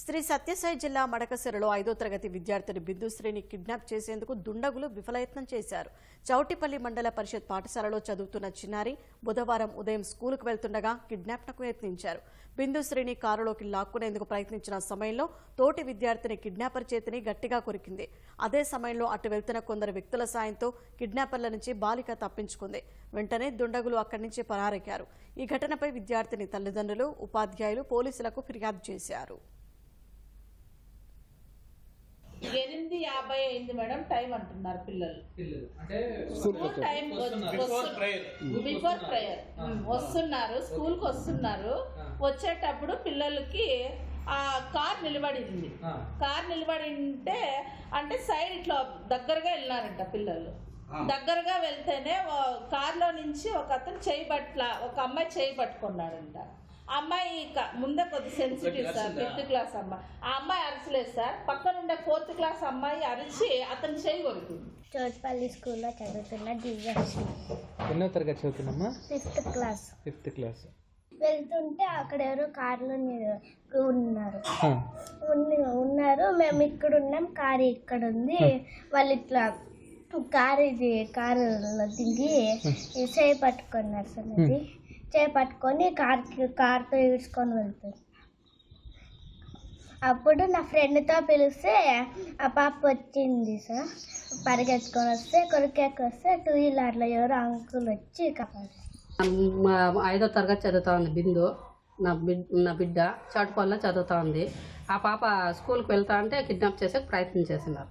శ్రీ సత్యసాయి జిల్లా మడకసిరలో ఐదో తరగతి విద్యార్థిని బిందుశ్రీని కిడ్నాప్ చేసేందుకు దుండగులు విఫలయత్నం చేశారు. చౌటిపల్లి మండల పరిషత్ పాఠశాలలో చదువుతున్న చిన్నారి బుధవారం ఉదయం స్కూలుకు వెళ్తుండగా కిడ్నాప్నకు యత్నించారు. బిందుశ్రీని కారులోకి లాక్కునేందుకు ప్రయత్నించిన సమయంలో తోటి విద్యార్థిని కిడ్నాపర్ చేతిని గట్టిగా కొరికింది. అదే సమయంలో అటు వెళ్తున్న కొందరు వ్యక్తుల సాయంతో కిడ్నాపర్ల నుంచి బాలిక తప్పించుకుంది. వెంటనే దుండగులు అక్కడి నుంచి పరారెక్కారు ఈ ఘటనపై విద్యార్థిని తల్లిదండ్రులు ఉపాధ్యాయులు పోలీసులకు ఫిర్యాదు చేశారు. యాభై అయింది మేడం టైం అంటున్నారు పిల్లలు. School time before prayer. వస్తున్నారు. స్కూల్కి వస్తున్నారు వచ్చేటప్పుడు పిల్లలకి ఆ కార్ నిలబడింది. కార్ నిలబడి ఉంటే అంటే సైడ్ ఇట్లా దగ్గరగా వెళ్ళినారంట పిల్లలు. దగ్గరగా వెళ్తేనే కార్లో నుంచి ఒక అతను చేయి పట్ల ఒక అమ్మాయి చేయి పట్టుకున్నాడంట. అమ్మాయి ముందే కొద్ది సెన్సిటివ్ సార్ ఫిఫ్త్ క్లాస్ అమ్మాయి ఆ అమ్మాయి అరచలేదు సార్. పక్కన ఉండే ఫోర్త్ క్లాస్ అమ్మాయి అరిచి అతను చేయి కొరికింది చోట్పల్లి స్కూల్లో చదువుతున్న దివ్యశ్రీ ఎన్నో తరగతి చదువుతున్నామా ఫిఫ్త్ క్లాస్ ఫిఫ్త్ క్లాస్ వెళ్తుంటే అక్కడ ఎవరో కార్లో ఉన్నారు. ఉన్ని- ఉన్నారు. మేము ఇక్కడ ఉన్నాం. కారు ఇక్కడ ఉంది. వాళ్ళు ఇట్లా కారు ఇది కారులో దిగి చేయి పట్టుకున్నారు సార్ చేపట్టుకొని కార్ పట్టుకొని కార్కి కార్తో ఈడ్చుకొని వెళ్తుంది. అప్పుడు నా ఫ్రెండ్తో పిలిస్తే ఆ పాప వచ్చింది సార్. పరిగెత్తుకొని వస్తే కొరికేకి వస్తే టూ వీలర్లో ఎవరో అంకుల్ వచ్చి కాపాడు ఐదో తరగతి చదువుతా ఉంది బిందు నా బిడ్ నా బిడ్డ. చాటుపల్లిలో చదువుతా ఉంది ఆ పాప స్కూల్కి వెళ్తా అంటే కిడ్నాప్ చేసే ప్రయత్నం చేస్తున్నారు.